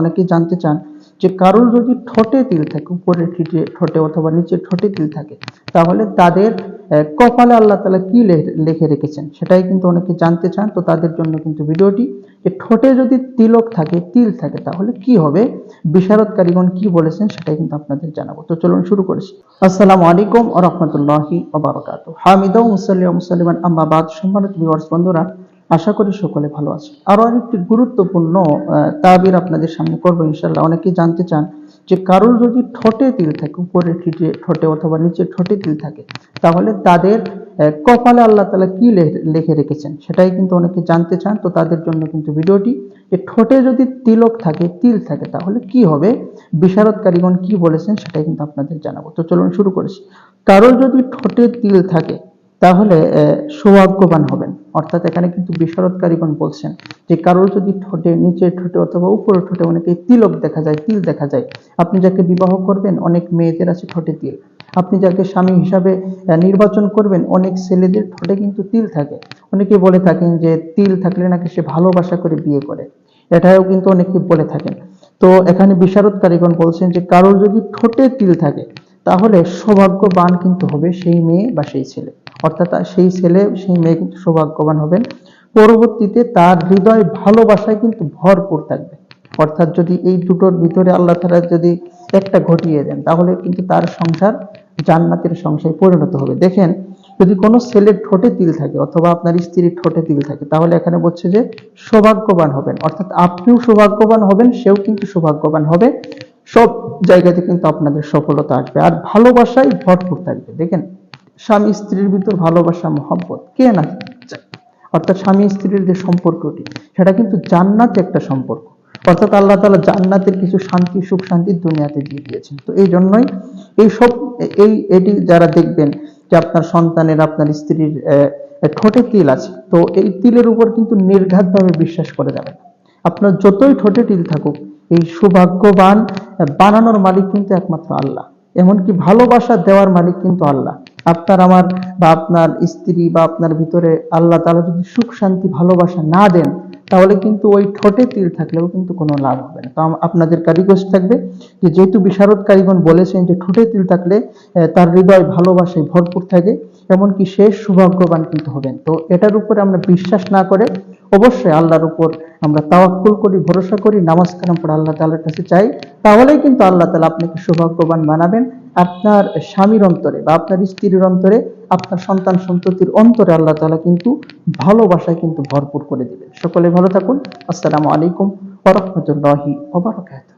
অনেকেই জানতে চান যে কারোর যদি ঠোঁটে তিল থাকে, উপরের ঠোঁটে অথবা নিচের ঠোঁটে তিল থাকে, তাহলে তাদের কপালে আল্লাহ তালা কি লিখে রেখেছেন? সেটাই কিন্তু অনেকে জানতে চান, তো তাদের জন্য কিন্তু ভিডিওটি, যে ঠোঁটে যদি তিলক থাকে, তিল থাকে, তাহলে কি হবে? বিশারদকারীগণ কি বলেছেন সেটাই কিন্তু আপনাদের জানাব। তো চলুন শুরু করেছি। আসসালামু আলাইকুম ও রহমতুল্লাহি ওবরাকাত হামিদা মুসাল্লি মুসলিমান আম্মাবাদ সম্মানিত ভিউয়ার্স বন্ধুরা আশা করি সকলে ভালো আছে। আরও আরেকটি গুরুত্বপূর্ণ তাবির আপনাদের সামনে করব ইনশাল্লাহ অনেকেই জানতে চান যে কারোর যদি ঠোঁটে তিল থাকে, উপরের ঠোঁটে ঠোঁটে অথবা নিচে ঠোঁটে তিল থাকে, তাহলে তাদের কপালে আল্লাহ তালা কি লিখে রেখেছেন সেটাই কিন্তু অনেকে জানতে চান। তো তাদের জন্য কিন্তু ভিডিওটি, যে ঠোঁটে যদি তিলক থাকে, তিল থাকে, তাহলে কি হবে? বিশারদকারীগণ কি বলেছেন সেটাই কিন্তু আপনাদের জানাব। তো চলুন শুরু করেছি। কারোর যদি ঠোঁটে তিল থাকে, তাহলে সৌভাগ্যবান হবেন। অর্থাৎ এখানে কিন্তু বিশারদকারীগণ বলছেন যে কারোর যদি ঠোঁটে, নিচের ঠোঁটে অথবা উপরের ঠোঁটে অনেকে তিলক দেখা যায়, তিল দেখা যায়, আপনি যাকে বিবাহ করবেন, অনেক মেয়েদের আছে ঠোঁটে তিল। আপনি যাকে স্বামী হিসাবে নির্বাচন করবেন, অনেক ছেলেদের ঠোঁটে কিন্তু তিল থাকে। অনেকে বলে থাকেন যে তিল থাকলে নাকি সে ভালোবাসা করে বিয়ে করে। এটাও কিন্তু অনেকে বলে থাকেন। তো এখানে বিশারদকারীগণ বলছেন যে কারোর যদি ঠোঁটে তিল থাকে তাহলে সৌভাগ্যবান কিন্তু হবে সেই মেয়ে বা সেই ছেলে। অর্থাৎ সেই ছেলে, সেই মেয়ে কিন্তু সৌভাগ্যবান হবেন পরবর্তীতে তার হৃদয় ভালোবাসায় কিন্তু ভরপুর থাকবে। অর্থাৎ যদি এই দুটোর ভিতরে আল্লাহ তাআলা যদি একটা ঘটিয়ে দেন, তাহলে কিন্তু তার সংসার জান্নাতের সংসারে পরিণত হবে। দেখেন, যদি কোনো ছেলের ঠোঁটে তিল থাকে অথবা আপনার স্ত্রীর ঠোঁটে তিল থাকে, তাহলে এখানে বলছে যে সৌভাগ্যবান হবেন। অর্থাৎ আপনিও সৌভাগ্যবান হবেন, সেও কিন্তু সৌভাগ্যবান হবে। সব জায়গাতে কিন্তু আপনাদের সফলতা আসবে। আর ভালোবাসায় ভরপুর থাকবে। দেখেন, স্বামী স্ত্রীর ভিতর ভালোবাসা, মহব্বত, কে না অর্থাৎ স্বামী স্ত্রীর যে সম্পর্কটি, সেটা কিন্তু জান্নাতে একটা সম্পর্ক। অর্থাৎ আল্লাহ তাআলা জান্নাতের কিছু শান্তি, সুখ, শান্তি দুনিয়াতে দিয়ে দিয়েছেন। তো এই জন্যই এই সব, এই, এটি যারা দেখবেন যে আপনার সন্তানের, আপনার স্ত্রীর ঠোঁটে তিল আছে, তো এই তিলের উপর কিন্তু নির্ঘাতভাবে বিশ্বাস করে যাবেন। আপনার যতই ঠোঁটে তিল থাকুক এই সৌভাগ্যবান বানানোর মালিক কিন্তু একমাত্র আল্লাহ। এমনকি ভালোবাসা দেওয়ার মালিক কিন্তু আল্লাহ। আপনার আমার বা আপনার স্ত্রী বা আপনার ভিতরে আল্লাহ তাআলা যদি সুখ, শান্তি, ভালোবাসা না দেন, তাহলে কিন্তু ওই ঠোঁটে তিল থাকলেও কিন্তু কোনো লাভ হবে না। তো আপনাদের কারিগজ থাকবে যে যেহেতু বিশারদ কারিগণ বলেছেন যে ঠোঁটে তিল থাকলে তার হৃদয় ভালোবাসায় ভরপুর থাকে, এমনকি শেষ সৌভাগ্যবান কিন্তু হবেন। তো এটার উপরে আমরা বিশ্বাস না করে অবশ্যই আল্লাহর উপর আমরা তাওয়াক্কুল করি, ভরসা করি, নামাজ কালাম পড়ে আল্লাহ তালার কাছে চাই। তাহলেই কিন্তু আল্লাহ তালা আপনাকে সৌভাগ্যবান বানাবেন। আপনার স্বামীর অন্তরে বা আপনার স্ত্রীর অন্তরে, আপনার সন্তান সন্ততির অন্তরে আল্লাহ তালা কিন্তু ভালোবাসায় কিন্তু ভরপুর করে দেবেন। সকলে ভালো থাকুন। আসসালামু আলাইকুম ওরহমতুল্লাহি ওবরাকাত